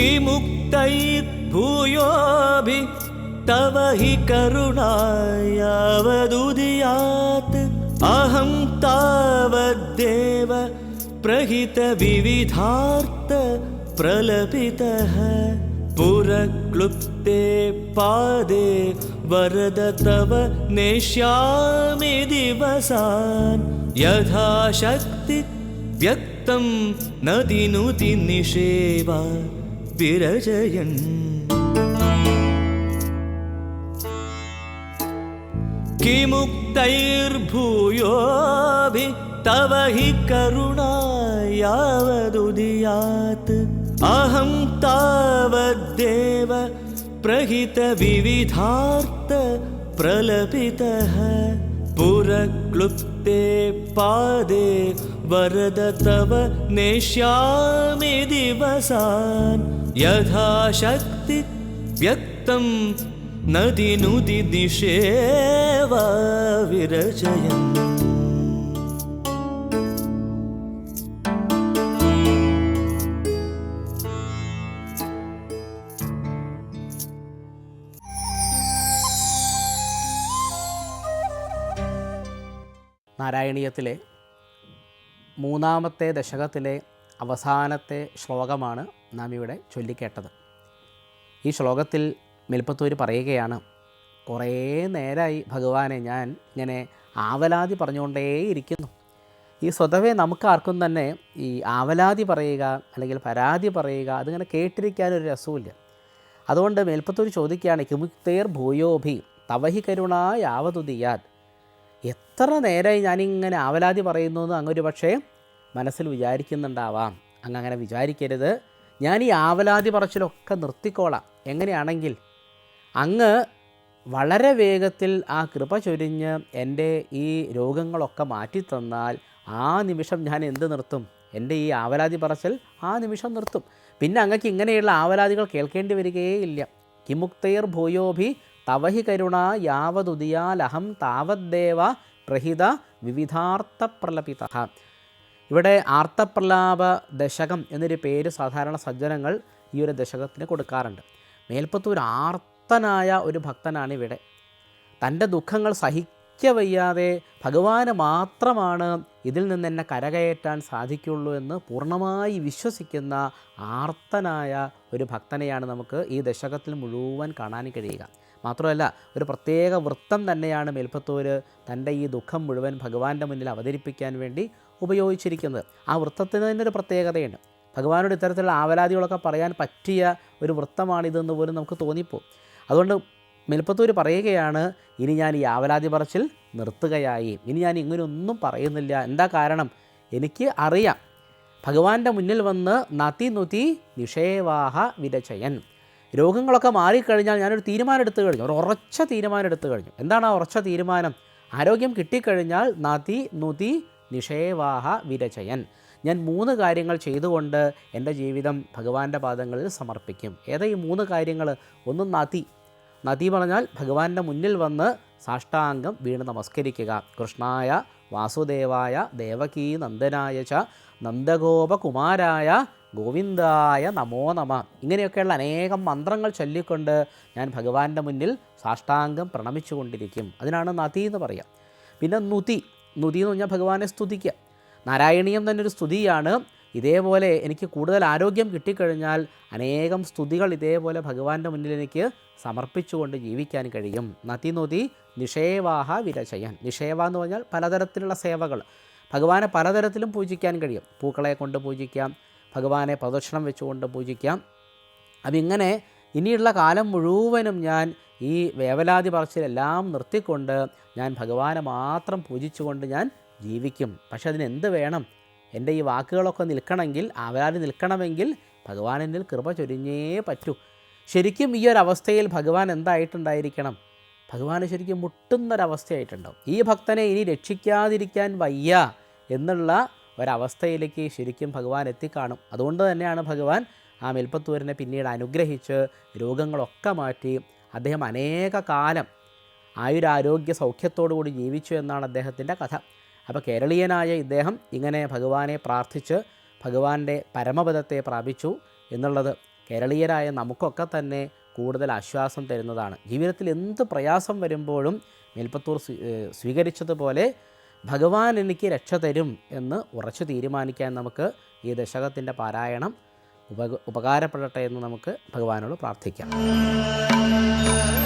किमुक्तैर्भूयोऽभि तव हि करुणायावदुदयात्। अहं तावद्देव प्रहितविविधार्थ प्रलपितः। पुरक्लुप्ते पादे वरद तव नेष्यामि दिवसान्। यथाशक्ति व्यक्तं नदिनुति निषेवा विरजयन् किमुक्तैर्भूयोऽभि तव हि करुणा यावदुदयात् अहं तावद्देव प्रहितविविधार्थ प्रलपितः पुरक्लुप्ते पादे वरद तव नेष्यामि दिवसान् യഥാശക്തി വ്യക്തം നദിനുതി ദിശേവ വിരചയം നാരായണീയത്തിലെ മൂന്നാമത്തെ ദശകത്തിലെ അവസാനത്തെ ശ്ലോകമാണ് നാം ഇവിടെ ചൊല്ലിക്കേട്ടത്. ഈ ശ്ലോകത്തിൽ മെൽപ്പത്തൂർ പറയുകയാണ് കുറേ നേരമായി ഭഗവാനെ ഞാൻ ഇങ്ങനെ ആവലാതി പറഞ്ഞുകൊണ്ടേയിരിക്കുന്നു. ഈ സ്വതവേ നമുക്കാർക്കും തന്നെ ഈ ആവലാതി പറയുക അല്ലെങ്കിൽ പരാതി പറയുക അതിങ്ങനെ കേട്ടിരിക്കാനൊരു രസമില്ല അതുകൊണ്ട് മേൽപ്പത്തൂർ ചോദിക്കുകയാണ് കിമുക്തേർ ഭൂയോഭി തവഹി കരുണ യാവതുദിയാത് എത്ര നേരമായി ഞാനിങ്ങനെ ആവലാതി പറയുന്നു എന്ന് അങ്ങൊരു പക്ഷേ മനസ്സിൽ വിചാരിക്കുന്നുണ്ടാവാം. അങ്ങ് അങ്ങനെ വിചാരിക്കരുത്. ഞാൻ ഈ ആവലാതി പറച്ചിലൊക്കെ നിർത്തിക്കോളാം. എങ്ങനെയാണെങ്കിൽ അങ്ങ് വളരെ വേഗത്തിൽ ആ കൃപ ചൊരിഞ്ഞ് എന്റെ ഈ രോഗങ്ങളൊക്കെ മാറ്റിത്തന്നാൽ ആ നിമിഷം ഞാൻ എന്ത് നിർത്തും? എന്റെ ഈ ആവലാതി പറച്ചിൽ ആ നിമിഷം നിർത്തും. പിന്നെ അങ്ങക്ക് ഇങ്ങനെയുള്ള ആവലാതികൾ കേൾക്കേണ്ടി വരികയേയില്ല കിമുക്തൈർ ഭൂയോഭി തവഹി കരുണ യാവതുദിയാലഹം താവദ്ദേവ പ്രഹിത വിവിധാർത്ഥ പ്രലപിത ഇവിടെ ആർത്തപ്രലാപ ദശകം എന്നൊരു പേര് സാധാരണ സജ്ജനങ്ങൾ ഈ ഒരു ദശകത്തിന് കൊടുക്കാറുണ്ട്. മേൽപ്പത്തൂർ ആർത്തനായ ഒരു ഭക്തനാണ് ഇവിടെ. തന്റെ ദുഃഖങ്ങൾ സഹിക്കവയ്യാതെ ഭഗവാന് മാത്രമാണ് ഇതിൽ നിന്ന് എന്നെ കരകയറ്റാൻ സാധിക്കുള്ളൂ എന്ന് പൂർണമായി വിശ്വസിക്കുന്ന ആർത്തനായ ഒരു ഭക്തനെയാണ് നമുക്ക് ഈ ദശകത്തിൽ മുഴുവൻ കാണാൻ കഴിയുക. മാത്രമല്ല ഒരു പ്രത്യേക വൃത്തം തന്നെയാണ് മേൽപ്പത്തൂർ തന്റെ ഈ ദുഃഖം മുഴുവൻ ഭഗവാന്റെ മുന്നിൽ അവതരിപ്പിക്കാൻ വേണ്ടി ഉപയോഗിച്ചിരിക്കുന്നത്. ആ വൃത്തത്തിന് തന്നെ ഒരു പ്രത്യേകതയുണ്ട്. ഭഗവാനോട് ഇത്തരത്തിലുള്ള ആവലാതികളൊക്കെ പറയാൻ പറ്റിയ ഒരു വൃത്തമാണിതെന്ന് പോലും നമുക്ക് തോന്നിപ്പോ അതുകൊണ്ട് മെൽപ്പത്തൂർ പറയുകയാണ് ഇനി ഞാൻ ഈ ആവലാതി പറച്ചിൽ നിർത്തുകയായി. ഇനി ഞാൻ ഇങ്ങനെയൊന്നും പറയുന്നില്ല. എന്താ കാരണം? എനിക്ക് അറിയാം. ഭഗവാന്റെ മുന്നിൽ വന്ന് നതി നുതി നിഷേവാഹ വിരചയൻ. രോഗങ്ങളൊക്കെ മാറിക്കഴിഞ്ഞാൽ ഞാനൊരു തീരുമാനം എടുത്തു കഴിഞ്ഞു. ഒരു ഉറച്ച തീരുമാനം എടുത്തു കഴിഞ്ഞു. എന്താണ് ആ ഉറച്ച തീരുമാനം? ആരോഗ്യം കിട്ടിക്കഴിഞ്ഞാൽ നതി നുതി നിഷേവാഹ വിരചയൻ. ഞാൻ മൂന്ന് കാര്യങ്ങൾ ചെയ്തുകൊണ്ട് എന്റെ ജീവിതം ഭഗവാന്റെ പാദങ്ങളിൽ സമർപ്പിക്കും. ഏതാ ഈ മൂന്ന് കാര്യങ്ങൾ? ഒന്ന് നദി. നദി പറഞ്ഞാൽ ഭഗവാന്റെ മുന്നിൽ വന്ന് സാഷ്ടാംഗം വീണ് നമസ്കരിക്കുക. കൃഷ്ണായ വാസുദേവായ ദേവകീ നന്ദനായ ച നന്ദഗോപകുമാരായ ഗോവിന്ദായ നമോ നമ. ഇങ്ങനെയൊക്കെയുള്ള അനേകം മന്ത്രങ്ങൾ ചൊല്ലിക്കൊണ്ട് ഞാൻ ഭഗവാന്റെ മുന്നിൽ സാഷ്ടാംഗം പ്രണമിച്ചുകൊണ്ടിരിക്കും. അതിനാണ് നദി എന്ന് പറയുക പിന്നെ നുതി. നുതി എന്ന് പറഞ്ഞാൽ ഭഗവാനെ സ്തുതിക്കുക. നാരായണീയം തന്നെ ഒരു സ്തുതിയാണ്. ഇതേപോലെ എനിക്ക് കൂടുതൽ ആരോഗ്യം കിട്ടിക്കഴിഞ്ഞാൽ അനേകം സ്തുതികൾ ഇതേപോലെ ഭഗവാന്റെ മുന്നിൽ എനിക്ക് സമർപ്പിച്ചുകൊണ്ട് ജീവിക്കാൻ കഴിയും. നതി നൊതി നിഷേവാഹ വിരചയൻ. നിഷേവ എന്ന് പറഞ്ഞാൽ പലതരത്തിലുള്ള സേവകൾ. ഭഗവാനെ പലതരത്തിലും പൂജിക്കാൻ കഴിയും. പൂക്കളെ കൊണ്ട് പൂജിക്കാം ഭഗവാനെ പ്രദക്ഷിണം വെച്ചുകൊണ്ട് പൂജിക്കാം. അപ്പം ഇങ്ങനെ ഇനിയുള്ള കാലം മുഴുവനും ഞാൻ ഈ വേവലാതി പറച്ചിലെല്ലാം നിർത്തിക്കൊണ്ട് ഞാൻ ഭഗവാനെ മാത്രം പൂജിച്ചുകൊണ്ട് ഞാൻ ജീവിക്കും. പക്ഷെ അതിനെന്ത് വേണം? എന്റെ ഈ വാക്കുകളൊക്കെ നിൽക്കണമെങ്കിൽ ആവലാതി നിൽക്കണമെങ്കിൽ ഭഗവാനെന്നിൽ കൃപ ചൊരിഞ്ഞേ പറ്റൂ. ശരിക്കും ഈ ഒരു അവസ്ഥയിൽ ഭഗവാൻ എന്തായിട്ടുണ്ടായിരിക്കണം? ഭഗവാന് ശരിക്കും മുട്ടുന്നൊരവസ്ഥയായിട്ടുണ്ടാവും. ഈ ഭക്തനെ ഇനി രക്ഷിക്കാതിരിക്കാൻ വയ്യ എന്നുള്ള ഒരവസ്ഥയിലേക്ക് ശരിക്കും ഭഗവാൻ എത്തിക്കാണും. അതുകൊണ്ട് തന്നെയാണ് ഭഗവാൻ ആ മെൽപ്പത്തൂരിനെ പിന്നീട് അനുഗ്രഹിച്ച് രോഗങ്ങളൊക്കെ മാറ്റി അദ്ദേഹം അനേക കാലം ആയുരാരോഗ്യ സൗഖ്യത്തോടു കൂടി ജീവിച്ചു എന്നാണ് അദ്ദേഹത്തിന്റെ കഥ. അപ്പോൾ കേരളീയനായ ഇദ്ദേഹം ഇങ്ങനെ ഭഗവാനെ പ്രാർത്ഥിച്ച് ഭഗവാന്റെ പരമപദത്തെ പ്രാപിച്ചു എന്നുള്ളത് കേരളീയരായ നമുക്കൊക്കെ തന്നെ കൂടുതൽ ആശ്വാസം തരുന്നതാണ്. ജീവിതത്തിൽ എന്ത് പ്രയാസം വരുമ്പോഴും മേൽപ്പത്തൂർ സ്വീകരിച്ചതുപോലെ ഭഗവാൻ എനിക്ക് രക്ഷ തരും എന്ന് ഉറച്ചു തീരുമാനിക്കാൻ നമുക്ക് ഈ ദശകത്തിന്റെ പാരായണം ഉപ ഉപകാരപ്പെടട്ടെ എന്ന് നമുക്ക് ഭഗവാനോട് പ്രാർത്ഥിക്കാം. love.